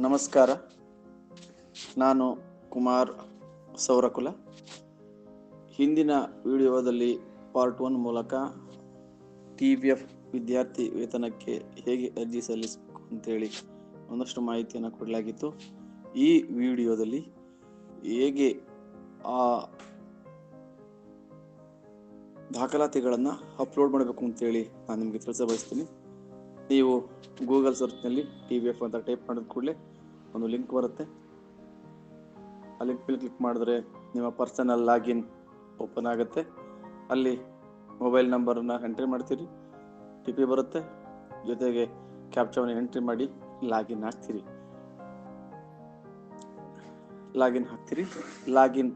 ನಮಸ್ಕಾರ. ನಾನು ಕುಮಾರ್ ಸೌರಕುಲ. ಹಿಂದಿನ ವಿಡಿಯೋದಲ್ಲಿ ಪಾರ್ಟ್ ಒನ್ ಮೂಲಕ ಟಿ ಬಿ ಎಫ್ ವಿದ್ಯಾರ್ಥಿ ವೇತನಕ್ಕೆ ಹೇಗೆ ಅರ್ಜಿ ಸಲ್ಲಿಸಬೇಕು ಅಂತೇಳಿ ಒಂದಷ್ಟು ಮಾಹಿತಿಯನ್ನು ಕೊಡಲಾಗಿತ್ತು. ಈ ವಿಡಿಯೋದಲ್ಲಿ ಹೇಗೆ ಆ ದಾಖಲಾತಿಗಳನ್ನು ಅಪ್ಲೋಡ್ ಮಾಡಬೇಕು ಅಂತೇಳಿ ನಾನು ನಿಮಗೆ ತಿಳಿಸ ಬಯಸ್ತೀನಿ ನೀವು ಗೂಗಲ್ ಸರ್ಚ್ನಲ್ಲಿ ಟಿ ವಿ ಎಫ್ ಅಂತ ಟೈಪ್ ಮಾಡಿದ ಕೂಡಲೇ ಒಂದು ಲಿಂಕ್ ಬರುತ್ತೆ. ಆ ಲಿಂಕ್ ಮೇಲೆ ಕ್ಲಿಕ್ ಮಾಡಿದ್ರೆ ನಿಮ್ಮ ಪರ್ಸನಲ್ ಲಾಗಿನ್ ಓಪನ್ ಆಗುತ್ತೆ. ಅಲ್ಲಿ ಮೊಬೈಲ್ ನಂಬರನ್ನು ಎಂಟ್ರಿ ಮಾಡ್ತೀರಿ. ಟಿ ಪಿ ಬರುತ್ತೆ. ಜೊತೆಗೆ ಕ್ಯಾಪ್ಚಾವನ್ನು ಎಂಟ್ರಿ ಮಾಡಿ ಲಾಗಿನ್ ಆಗ್ತೀರಿ ಲಾಗಿನ್ ಹಾಕ್ತೀರಿ. ಲಾಗಿನ್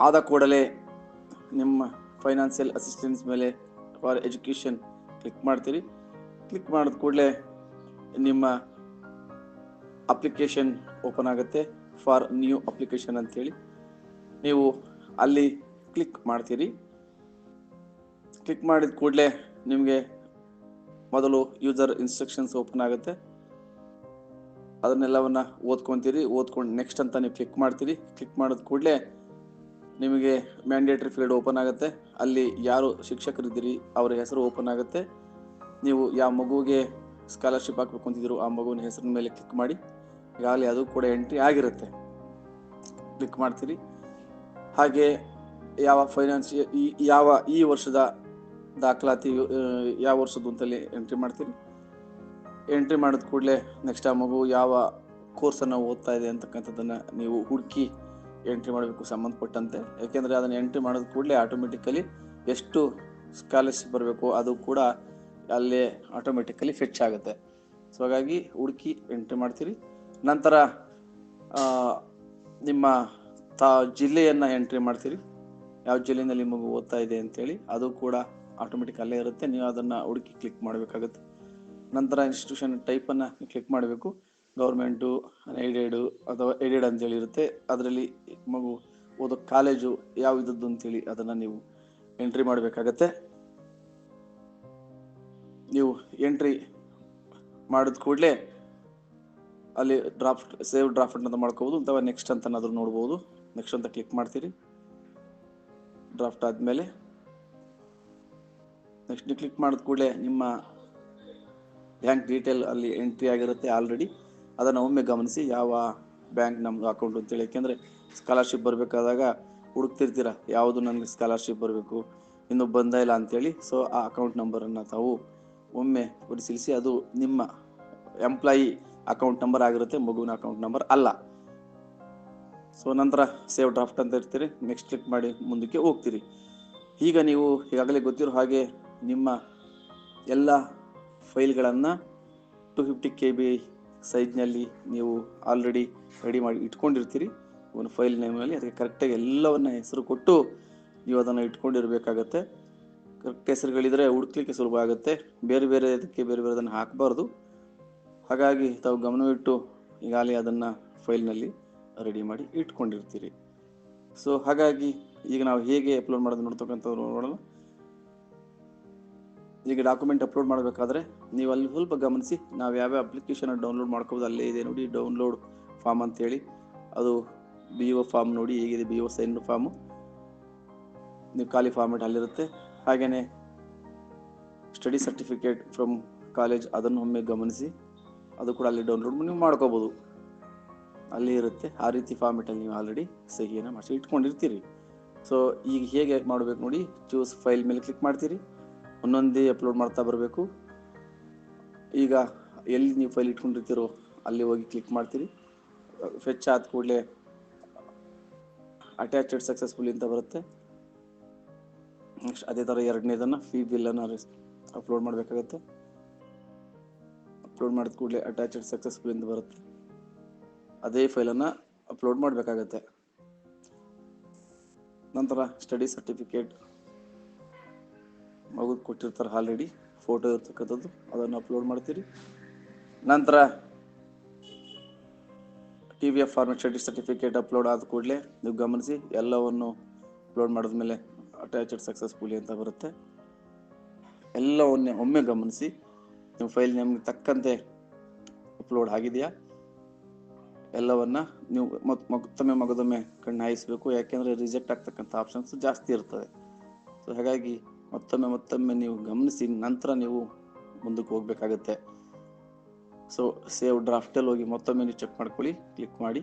ಆದ ಕೂಡಲೇ ನಿಮ್ಮ ಫೈನಾನ್ಷಿಯಲ್ ಅಸಿಸ್ಟೆನ್ಸ್ ಮೇಲೆ ಫಾರ್ ಎಜುಕೇಷನ್ ಕ್ಲಿಕ್ ಮಾಡ್ತೀರಿ. ಕ್ಲಿಕ್ ಮಾಡಿದ ಕೂಡಲೇ ನಿಮ್ಮ ಅಪ್ಲಿಕೇಶನ್ ಓಪನ್ ಆಗುತ್ತೆ. ಫಾರ್ ನ್ಯೂ ಅಪ್ಲಿಕೇಶನ್ ಅಂತೇಳಿ. ನೀವು ಅಲ್ಲಿ ಕ್ಲಿಕ್ ಮಾಡ್ತೀರಿ. ಕ್ಲಿಕ್ ಮಾಡಿದ ಕೂಡಲೇ ನಿಮಗೆ ಮೊದಲು ಯೂಸರ್ ಇನ್ಸ್ಟ್ರಕ್ಷನ್ಸ್ ಓಪನ್ ಆಗುತ್ತೆ. ಅದನ್ನೆಲ್ಲವನ್ನು ಓದ್ಕೊತೀರಿ. ಓದ್ಕೊಂಡು ನೆಕ್ಸ್ಟ್ ಅಂತ ನೀವು ಕ್ಲಿಕ್ ಮಾಡ್ತೀರಿ. ಕ್ಲಿಕ್ ಮಾಡಿದ ಕೂಡಲೇ ನಿಮಗೆ ಮ್ಯಾಂಡೇಟರಿ ಫೀಲ್ಡ್ ಓಪನ್ ಆಗುತ್ತೆ. ಅಲ್ಲಿ ಯಾರು ಶಿಕ್ಷಕರಿದ್ದೀರಿ, ಅವರ ಹೆಸರು ಓಪನ್ ಆಗುತ್ತೆ. ನೀವು ಯಾವ ಮಗುವಿಗೆ ಸ್ಕಾಲರ್ಶಿಪ್ ಹಾಕ್ಬೇಕು ಅಂತಿದ್ರು ಆ ಮಗುವಿನ ಹೆಸರಿನ ಮೇಲೆ ಕ್ಲಿಕ್ ಮಾಡಿ. ಈಗಾಗಲೇ ಅದು ಕೂಡ ಎಂಟ್ರಿ ಆಗಿರುತ್ತೆ. ಕ್ಲಿಕ್ ಮಾಡ್ತೀರಿ. ಹಾಗೆ ಯಾವ ಫೈನಾನ್ಸ್ ಯಾವ, ಈ ವರ್ಷದ ದಾಖಲಾತಿ ಯಾವ ವರ್ಷದ್ದು ಅಂತಲ್ಲಿ ಎಂಟ್ರಿ ಮಾಡ್ತೀರಿ. ಎಂಟ್ರಿ ಮಾಡಿದ ಕೂಡಲೇ ನೆಕ್ಸ್ಟ್ ಆ ಮಗು ಯಾವ ಕೋರ್ಸನ್ನು ಓದ್ತಾ ಇದೆ ಅಂತಕ್ಕಂಥದ್ದನ್ನು ನೀವು ಹುಡುಕಿ ಎಂಟ್ರಿ ಮಾಡಬೇಕು ಸಂಬಂಧಪಟ್ಟಂತೆ. ಯಾಕೆಂದರೆ ಅದನ್ನು ಎಂಟ್ರಿ ಮಾಡಿದ ಕೂಡಲೇ ಆಟೋಮೆಟಿಕಲಿ ಎಷ್ಟು ಸ್ಕಾಲರ್ಶಿಪ್ ಬರಬೇಕು ಅದು ಕೂಡ ಅಲ್ಲೇ ಆಟೋಮೆಟಿಕಲಿ ಫೆಚ್ ಆಗುತ್ತೆ. ಸೊ ಹಾಗಾಗಿ ಹುಡುಕಿ ಎಂಟ್ರಿ ಮಾಡ್ತೀರಿ. ನಂತರ ನಿಮ್ಮ ತಾ, ಜಿಲ್ಲೆಯನ್ನು ಎಂಟ್ರಿ ಮಾಡ್ತೀರಿ. ಯಾವ ಜಿಲ್ಲೆಯಲ್ಲಿ ಮಗು ಓದ್ತಾ ಇದೆ ಅಂತೇಳಿ, ಅದು ಕೂಡ ಆಟೋಮೆಟಿಕ್ ಅಲ್ಲೇ ಇರುತ್ತೆ. ನೀವು ಅದನ್ನು ಹುಡುಕಿ ಕ್ಲಿಕ್ ಮಾಡಬೇಕಾಗುತ್ತೆ. ನಂತರ ಇನ್ಸ್ಟಿಟ್ಯೂಷನ್ ಟೈಪನ್ನು ಕ್ಲಿಕ್ ಮಾಡಬೇಕು. ಗೌರ್ಮೆಂಟು ಏಡೆಡು ಅಥವಾ ಏಡೆಡ್ ಅಂತೇಳಿ ಇರುತ್ತೆ. ಅದರಲ್ಲಿ ಮಗು ಓದೋ ಕಾಲೇಜು ಯಾವ ಇದ್ದದ್ದು ಅಂತೇಳಿ ಅದನ್ನು ನೀವು ಎಂಟ್ರಿ ಮಾಡಬೇಕಾಗತ್ತೆ. ನೀವು ಎಂಟ್ರಿ ಮಾಡಿದ ಕೂಡಲೇ ಅಲ್ಲಿ ಡ್ರಾಫ್ಟ್, ಸೇವ್ ಡ್ರಾಫ್ಟ್ ಅಂತ ಮಾಡ್ಕೋಬೋದು ಅಥವಾ ನೆಕ್ಸ್ಟ್ ಅಂತ ನೋಡ್ಬೋದು. ನೆಕ್ಸ್ಟ್ ಅಂತ ಕ್ಲಿಕ್ ಮಾಡ್ತೀರಿ. ಡ್ರಾಫ್ಟ್ ಆದಮೇಲೆ ನೆಕ್ಸ್ಟ್ ಕ್ಲಿಕ್ ಮಾಡಿದ ಕೂಡಲೇ ನಿಮ್ಮ ಬ್ಯಾಂಕ್ ಡೀಟೇಲ್ ಅಲ್ಲಿ ಎಂಟ್ರಿ ಆಗಿರುತ್ತೆ ಆಲ್ರೆಡಿ. ಅದನ್ನು ಒಮ್ಮೆ ಗಮನಿಸಿ ಯಾವ ಬ್ಯಾಂಕ್ ನಮ್ಗೆ ಅಕೌಂಟ್ ಅಂತೇಳಿ ಯಾಕೆಂದರೆ ಸ್ಕಾಲರ್ಶಿಪ್ ಬರಬೇಕಾದಾಗ ಹುಡುಕ್ತಿರ್ತೀರ, ಯಾವುದು ನನಗೆ ಸ್ಕಾಲರ್ಶಿಪ್ ಬರಬೇಕು, ಇನ್ನೂ ಬಂದ ಇಲ್ಲ ಅಂತೇಳಿ ಸೊ ಆ ಅಕೌಂಟ್ ನಂಬರನ್ನು ತಾವು ಒಮ್ಮೆ ಪರಿಶೀಲಿಸಿ, ಅದು ನಿಮ್ಮ ಎಂಪ್ಲಾಯಿ ಅಕೌಂಟ್ ನಂಬರ್ ಆಗಿರುತ್ತೆ, ಮಗುವಿನ ಅಕೌಂಟ್ ನಂಬರ್ ಅಲ್ಲ. ಸೊ ನಂತರ ಸೇವ್ ಡ್ರಾಫ್ಟ್ ಅಂತ ಇರ್ತೀರಿ ನೆಕ್ಸ್ಟ್ ಕ್ಲಿಕ್ ಮಾಡಿ ಮುಂದಕ್ಕೆ ಹೋಗ್ತೀರಿ. ಈಗ ನೀವು ಈಗಾಗಲೇ ಗೊತ್ತಿರೋ ಹಾಗೆ ನಿಮ್ಮ ಎಲ್ಲ ಫೈಲ್ಗಳನ್ನು ಟು ಫಿಫ್ಟಿ ಕೆ ಬಿ ಸೈಜ್ನಲ್ಲಿ ನೀವು ಆಲ್ರೆಡಿ ರೆಡಿ ಮಾಡಿ ಇಟ್ಕೊಂಡಿರ್ತೀರಿ. ಒಂದು ಫೈಲ್ ನೇಮಲ್ಲಿ ಅದಕ್ಕೆ ಕರೆಕ್ಟಾಗಿ ಎಲ್ಲವನ್ನ ಹೆಸರು ಕೊಟ್ಟು ನೀವು ಅದನ್ನು ಇಟ್ಕೊಂಡಿರಬೇಕಾಗತ್ತೆ. ಕರೆಕ್ಟ್ ಹೆಸರುಗಳಿದ್ರೆ ಹುಡುಕ್ಲಿಕ್ಕೆ ಸುಲಭ ಆಗುತ್ತೆ. ಬೇರೆ ಬೇರೆ ಇದಕ್ಕೆ ಬೇರೆ ಬೇರೆ ಅದನ್ನು ಹಾಕಬಾರ್ದು. ಹಾಗಾಗಿ ತಾವು ಗಮನವಿಟ್ಟು ಈಗಾಗಲೇ ಅದನ್ನು ಫೈಲ್ನಲ್ಲಿ ರೆಡಿ ಮಾಡಿ ಇಟ್ಕೊಂಡಿರ್ತೀರಿ. ಸೊ ಹಾಗಾಗಿ ಈಗ ನಾವು ಹೇಗೆ ಅಪ್ಲೋಡ್ ಮಾಡೋದು ನೋಡ್ತಕ್ಕಂಥವ್ರು ನೋಡೋಣ. ಈಗ ಡಾಕ್ಯುಮೆಂಟ್ ಅಪ್ಲೋಡ್ ಮಾಡಬೇಕಾದ್ರೆ ನೀವು ಅಲ್ಲಿ ಸ್ವಲ್ಪ ಗಮನಿಸಿ ನಾವು ಯಾವ್ಯಾವ ಅಪ್ಲಿಕೇಶನ್ ಡೌನ್ಲೋಡ್ ಮಾಡ್ಕೋಬೋದು, ಅಲ್ಲೇ ಇದೆ ನೋಡಿ ಡೌನ್ಲೋಡ್ ಫಾರ್ಮ್ ಅಂತೇಳಿ. ಅದು ಬಿ ಒ ಫಾರ್ಮ್ ನೋಡಿ ಹೇಗಿದೆ ಬಿ ಒ ಸೈನ್ ಫಾರ್ಮು ನೀವು ಖಾಲಿ ಫಾರ್ಮೆಟ್ ಅಲ್ಲಿರುತ್ತೆ. ಹಾಗೆಯೇ ಸ್ಟಡಿ ಸರ್ಟಿಫಿಕೇಟ್ ಫ್ರಮ್ ಕಾಲೇಜ್ ಅದನ್ನು ಒಮ್ಮೆ ಗಮನಿಸಿ, ಅದು ಕೂಡ ಅಲ್ಲಿ ಡೌನ್ಲೋಡ್ ನೀವು ಮಾಡ್ಕೋಬೋದು. ಅಲ್ಲಿ ಇರುತ್ತೆ, ಆ ರೀತಿ ಫಾರ್ಮೆಟಲ್ಲಿ ನೀವು ಆಲ್ರೆಡಿ ಸಹಿಯನ್ನು ಮಾಡಿಸಿ ಇಟ್ಕೊಂಡಿರ್ತೀರಿ. ಸೊ ಈಗ ಹೇಗೆ ಮಾಡಬೇಕು ನೋಡಿ ಚೂಸ್ ಫೈಲ್ ಮೇಲೆ ಕ್ಲಿಕ್ ಮಾಡ್ತೀರಿ. ಒಂದೊಂದೇ ಅಪ್ಲೋಡ್ ಮಾಡ್ತಾ ಬರಬೇಕು. ಈಗ ಎಲ್ಲಿ ನೀವು ಫೈಲ್ ಇಟ್ಕೊಂಡಿರ್ತೀರೋ ಅಲ್ಲಿ ಹೋಗಿ ಕ್ಲಿಕ್ ಮಾಡ್ತೀರಿ. ಫೆಚ್ ಆದ ಕೂಡಲೇ ಅಟ್ಯಾಚೆಡ್ ಸಕ್ಸಸ್ಫುಲ್ ಅಂತ ಬರುತ್ತೆ. ನೆಕ್ಸ್ಟ್ ಅದೇ ಥರ ಎರಡನೇದನ್ನು ಫೀ ಬಿಲ್ಲನ್ನು ಅಪ್ಲೋಡ್ ಮಾಡಬೇಕಾಗತ್ತೆ. ಅಪ್ಲೋಡ್ ಮಾಡಿದ ಕೂಡಲೇ ಅಟ್ಯಾಚೆಡ್ ಸಕ್ಸಸ್ಫುಲ್ ಅಂತ ಬರುತ್ತೆ. ಅದೇ ಫೈಲನ್ನು ಅಪ್ಲೋಡ್ ಮಾಡಬೇಕಾಗತ್ತೆ. ನಂತರ ಸ್ಟಡಿ ಸರ್ಟಿಫಿಕೇಟ್ ಮಗುದು ಕೊಟ್ಟಿರ್ತಾರೆ ಆಲ್ರೆಡಿ ಫೋಟೋ ಇರ್ತಕ್ಕಂಥದ್ದು, ಅದನ್ನು ಅಪ್ಲೋಡ್ ಮಾಡ್ತೀರಿ. ನಂತರ T V F certificate upload ಆದ ಕೂಡಲೇ ನೀವು ಗಮನಿಸಿ, ಎಲ್ಲವನ್ನು ಅಪ್ಲೋಡ್ ಮಾಡಿದ್ಮೇಲೆ ಅಟ್ಯಾಚೆಡ್ ಸಕ್ಸಸ್ಫುಲಿ ಅಂತ ಬರುತ್ತೆ. ಎಲ್ಲವನ್ನೇ ಒಮ್ಮೆ ಗಮನಿಸಿ, ನಿಮ್ಮ ಫೈಲ್ ನಿಮ್ಗೆ ತಕ್ಕಂತೆ ಅಪ್ಲೋಡ್ ಆಗಿದೆಯಾ? ಎಲ್ಲವನ್ನ ನೀವು ಮತ್- ಮತ್ತೊಮ್ಮೆ ಮಗದೊಮ್ಮೆ ಕಣ್ಣು ಹಾಯಿಸಬೇಕು, ಯಾಕೆಂದ್ರೆ ರಿಜೆಕ್ಟ್ ಆಗ್ತಕ್ಕಂಥ ಆಪ್ಷನ್ಸ್ ಜಾಸ್ತಿ ಇರ್ತದೆ ಸೊ ಹಾಗಾಗಿ ಮತ್ತೊಮ್ಮೆ ಮತ್ತೊಮ್ಮೆ ನೀವು ಗಮನಿಸಿ ನಂತರ ನೀವು ಮುಂದಕ್ಕೆ ಹೋಗ್ಬೇಕಾಗತ್ತೆ. ಸೊ ಸೇವ್ ಡ್ರಾಫ್ಟಲ್ಲಿ ಹೋಗಿ ಮತ್ತೊಮ್ಮೆ ನೀವು ಚೆಕ್ ಮಾಡ್ಕೊಳ್ಳಿ ಕ್ಲಿಕ್ ಮಾಡಿ.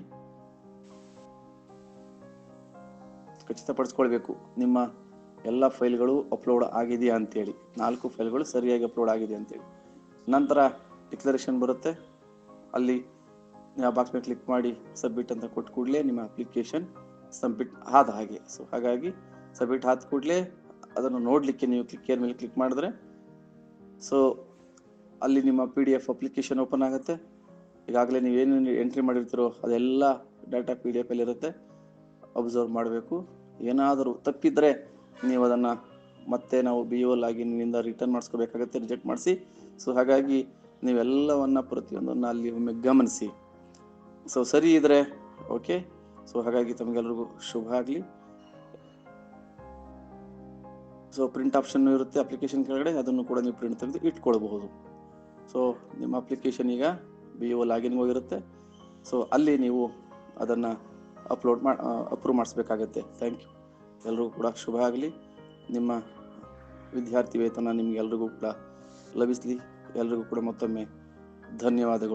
ಖಚಿತಪಡಿಸ್ಕೊಳ್ಬೇಕು, ನಿಮ್ಮ ಎಲ್ಲ ಫೈಲ್ಗಳು ಅಪ್ಲೋಡ್ ಆಗಿದೆಯಾ ಅಂತೇಳಿ. ನಾಲ್ಕು ಫೈಲ್ಗಳು ಸರಿಯಾಗಿ ಅಪ್ಲೋಡ್ ಆಗಿದೆ ಅಂತೇಳಿ. ನಂತರ ಡಿಕ್ಲರೇಷನ್ ಬರುತ್ತೆ. ಅಲ್ಲಿ ಆ ಬಾಕ್ಸ್ ಮೇಲೆ ಕ್ಲಿಕ್ ಮಾಡಿ ಸಬ್ಮಿಟ್ ಅಂತ ಕೊಟ್ಟು ಕೂಡಲೇ ನಿಮ್ಮ ಅಪ್ಲಿಕೇಶನ್ ಸಬ್ಮಿಟ್ ಆದ ಹಾಗೆ. ಸೊ ಹಾಗಾಗಿ ಸಬ್ಮಿಟ್ ಆದ ಕೂಡಲೇ ಅದನ್ನು ನೋಡಲಿಕ್ಕೆ ನೀವು ಕ್ಲಿಕ್ ಮೇಲೆ ಕ್ಲಿಕ್ ಮಾಡಿದ್ರೆ ಸೊ ಅಲ್ಲಿ ನಿಮ್ಮ P D F application open ಆಗುತ್ತೆ. ಈಗಾಗಲೇ ನೀವೇನು ಎಂಟ್ರಿ ಮಾಡಿರ್ತೀರೋ ಅದೆಲ್ಲ ಡಾಟಾ ಪಿ ಡಿ ಎಫ್ ಅಲ್ಲಿ ಇರುತ್ತೆ. ಅಬ್ಸರ್ವ್ ಮಾಡಬೇಕು. ಏನಾದರೂ ತಪ್ಪಿದ್ರೆ ನೀವು ಅದನ್ನು ಮತ್ತೆ ನಾವು ಬಿ ಒ ಲಾಗಿನ್ನಿಂದ ರಿಟರ್ನ್ ಮಾಡಿಸ್ಕೋಬೇಕಾಗತ್ತೆ ರಿಜೆಕ್ಟ್ ಮಾಡಿಸಿ. ಸೊ ಹಾಗಾಗಿ ನೀವೆಲ್ಲವನ್ನು ಪ್ರತಿಯೊಂದನ್ನು ಅಲ್ಲಿ ಒಮ್ಮೆ ಗಮನಿಸಿ. ಸೊ ಸರಿ ಇದ್ರೆ ಓಕೆ ಸೊ ಹಾಗಾಗಿ ತಮಗೆಲ್ಲರಿಗೂ ಶುಭ ಆಗಲಿ. ಸೊ ಪ್ರಿಂಟ್ ಆಪ್ಷನ್ ಇರುತ್ತೆ ಅಪ್ಲಿಕೇಶನ್ ಕೆಳಗಡೆ, ಅದನ್ನು ಕೂಡ ನೀವು ಪ್ರಿಂಟ್ ತೆಗೆದು ಇಟ್ಕೊಳ್ಬಹುದು. ಸೊ ನಿಮ್ಮ ಅಪ್ಲಿಕೇಶನ್ ಈಗ ಬಿ ಒ ಲಾಗಿನ್ ಹೋಗಿರುತ್ತೆ ಸೊ ಅಲ್ಲಿ ನೀವು ಅದನ್ನು ಅಪ್ಲೋಡ್ ಮಾಡಿ ಅಪ್ರೂವ್ ಮಾಡಿಸ್ಬೇಕಾಗತ್ತೆ. ಥ್ಯಾಂಕ್ ಯು ಎಲ್ರಿಗೂ ಕೂಡ ಶುಭ ಆಗಲಿ. ನಿಮ್ಮ ವಿದ್ಯಾರ್ಥಿ ವೇತನ ನಿಮ್ಗೆ ಎಲ್ರಿಗೂ ಕೂಡ ಲಭಿಸಲಿ. ಎಲ್ರಿಗೂ ಕೂಡ ಮತ್ತೊಮ್ಮೆ ಧನ್ಯವಾದಗಳು.